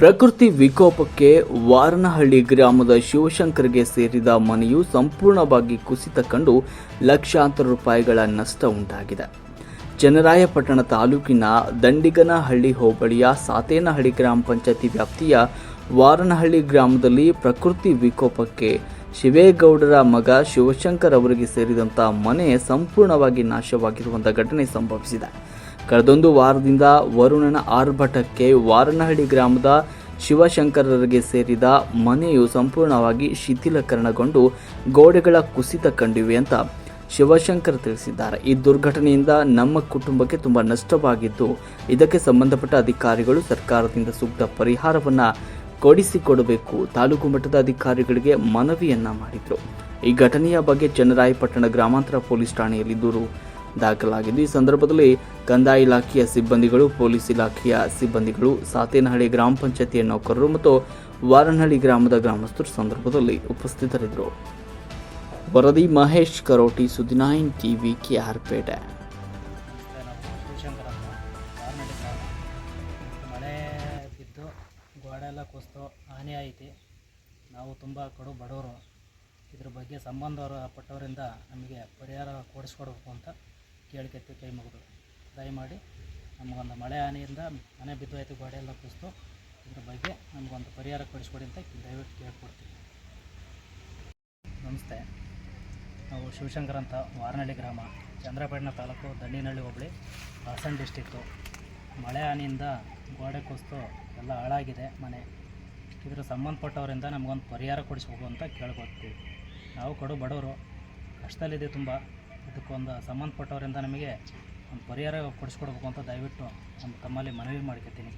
ಪ್ರಕೃತಿ ವಿಕೋಪಕ್ಕೆ ವಾರನಹಳ್ಳಿ ಗ್ರಾಮದ ಶಿವಶಂಕರ್ಗೆ ಸೇರಿದ ಮನೆಯು ಸಂಪೂರ್ಣವಾಗಿ ಕುಸಿತ ಕಂಡು ಲಕ್ಷಾಂತರ ರೂಪಾಯಿಗಳ ನಷ್ಟ ಉಂಟಾಗಿದೆ. ಚನ್ನರಾಯಪಟ್ಟಣ ತಾಲೂಕಿನ ದಂಡಿಗನಹಳ್ಳಿ ಹೋಬಳಿಯ ಸಾತೇನಹಳ್ಳಿ ಗ್ರಾಮ ಪಂಚಾಯತಿ ವ್ಯಾಪ್ತಿಯ ವಾರನಹಳ್ಳಿ ಗ್ರಾಮದಲ್ಲಿ ಪ್ರಕೃತಿ ವಿಕೋಪಕ್ಕೆ ಶಿವೇಗೌಡರ ಮಗ ಶಿವಶಂಕರ್ ಅವರಿಗೆ ಸೇರಿದಂಥ ಮನೆ ಸಂಪೂರ್ಣವಾಗಿ ನಾಶವಾಗಿರುವಂಥ ಘಟನೆ ಸಂಭವಿಸಿದೆ. ಕಳೆದೊಂದು ವಾರದಿಂದ ವರುಣನ ಆರ್ಭಟಕ್ಕೆ ವಾರನಹಳ್ಳಿ ಗ್ರಾಮದ ಶಿವಶಂಕರರಿಗೆ ಸೇರಿದ ಮನೆಯು ಸಂಪೂರ್ಣವಾಗಿ ಶಿಥಿಲಕರಣಗೊಂಡು ಗೋಡೆಗಳ ಕುಸಿತ ಕಂಡಿವೆ ಅಂತ ಶಿವಶಂಕರ್ ತಿಳಿಸಿದ್ದಾರೆ. ಈ ದುರ್ಘಟನೆಯಿಂದ ನಮ್ಮ ಕುಟುಂಬಕ್ಕೆ ತುಂಬ ನಷ್ಟವಾಗಿದ್ದು, ಇದಕ್ಕೆ ಸಂಬಂಧಪಟ್ಟ ಅಧಿಕಾರಿಗಳು ಸರ್ಕಾರದಿಂದ ಸೂಕ್ತ ಪರಿಹಾರವನ್ನು ಕೊಡಿಸಿಕೊಡಬೇಕು. ತಾಲೂಕು ಮಟ್ಟದ ಅಧಿಕಾರಿಗಳಿಗೆ ಮನವಿಯನ್ನ ಮಾಡಿದರು. ಈ ಘಟನೆಯ ಬಗ್ಗೆ ಚನ್ನರಾಯಪಟ್ಟಣ ಗ್ರಾಮಾಂತರ ಪೊಲೀಸ್ ಠಾಣೆಯಲ್ಲಿ ದೂರು ದಾಖಲಾಗಿದ್ದು ಈ ಸಂದರ್ಭದಲ್ಲಿ ಕಂದಾಯ ಇಲಾಖೆಯ ಸಿಬ್ಬಂದಿಗಳು, ಪೊಲೀಸ್ ಇಲಾಖೆಯ ಸಿಬ್ಬಂದಿಗಳು, ಸಾತೇನಹಳ್ಳಿ ಗ್ರಾಮ ಪಂಚಾಯತಿಯ ನೌಕರರು ಮತ್ತು ವಾರನಹಳ್ಳಿ ಗ್ರಾಮದ ಗ್ರಾಮಸ್ಥರು ಸಂದರ್ಭದಲ್ಲಿ ಉಪಸ್ಥಿತರಿದ್ದರು. ವರದಿ ಮಹೇಶ್ ಕರೋಟಿ ಸುದಿನಾಯಿನ್ ಟಿವಿ ಕೆಆರ್ಪೇಟೆ ಮಳೆ ಬಿದ್ದು ಗೋಡೆ ಕುಸಿದು ಹಾನಿ ಐತಿ ನಾವು ತುಂಬ ಕಡು ಬಡವರು. ಇದ್ರ ಬಗ್ಗೆ ಸಂಬಂಧಪಟ್ಟವರಿಂದ ನಮಗೆ ಪರಿಹಾರ ಕೊಡಿಸ್ಕೊಡ್ಬೇಕು ಅಂತ ಕೇಳ್ಕತ್ತೀವಿ ಕೈ ಮುಗಿದು. ದಯಮಾಡಿ ನಮಗೊಂದು ಮಳೆ ಹಾನಿಯಿಂದ ಮನೆ ಬಿದ್ದೋಯ್ತು ಗೋಡೆ ಎಲ್ಲ ಕುಸಿತು ಇದ್ರ ಬಗ್ಗೆ ನಮಗೊಂದು ಪರಿಹಾರ ಕೊಡಿಸ್ಕೊಡಿ ಅಂತ ದಯವಿಟ್ಟು ಕೇಳ್ಕೊಡ್ತೀವಿ ನಮಸ್ತೆ. ನಾವು ಶಿವಶಂಕರ್ ಅಂತ ವಾರನಹಳ್ಳಿ ಗ್ರಾಮ ಚಂದ್ರಪೇಟ್ನ ತಾಲೂಕು ದಂಡಿನಹಳ್ಳಿ ಹೋಬಳಿ, ಹಾಸನ ಡಿಸ್ಟಿಕ್ಕು ಮಳೆ ಹಾನಿಯಿಂದ ಗೋಡೆ ಕುಸಿತು ಎಲ್ಲ ಹಾಳಾಗಿದೆ ಮನೆ. ಇದ್ರ ಸಂಬಂಧಪಟ್ಟವರಿಂದ ನಮಗೊಂದು ಪರಿಹಾರ ಕೊಡಿಸ್ಬೇಕು ಅಂತ ಕೇಳ್ಕೊತೀವಿ ನಾವು ಕಡು ಬಡವರು ಕಷ್ಟದಲ್ಲಿದೆ ತುಂಬ. ಇದಕ್ಕೊಂದು ಸಂಬಂಧಪಟ್ಟವರಿಂದ ನಮಗೆ ಒಂದು ಪರಿಹಾರ ಕೊಡಿಸ್ಕೊಡ್ಬೇಕು ಅಂತ ದಯವಿಟ್ಟು ನಮ್ಮ ತಮ್ಮಲ್ಲಿ ಮನವಿ ಮಾಡ್ಕೊತೀನಿ.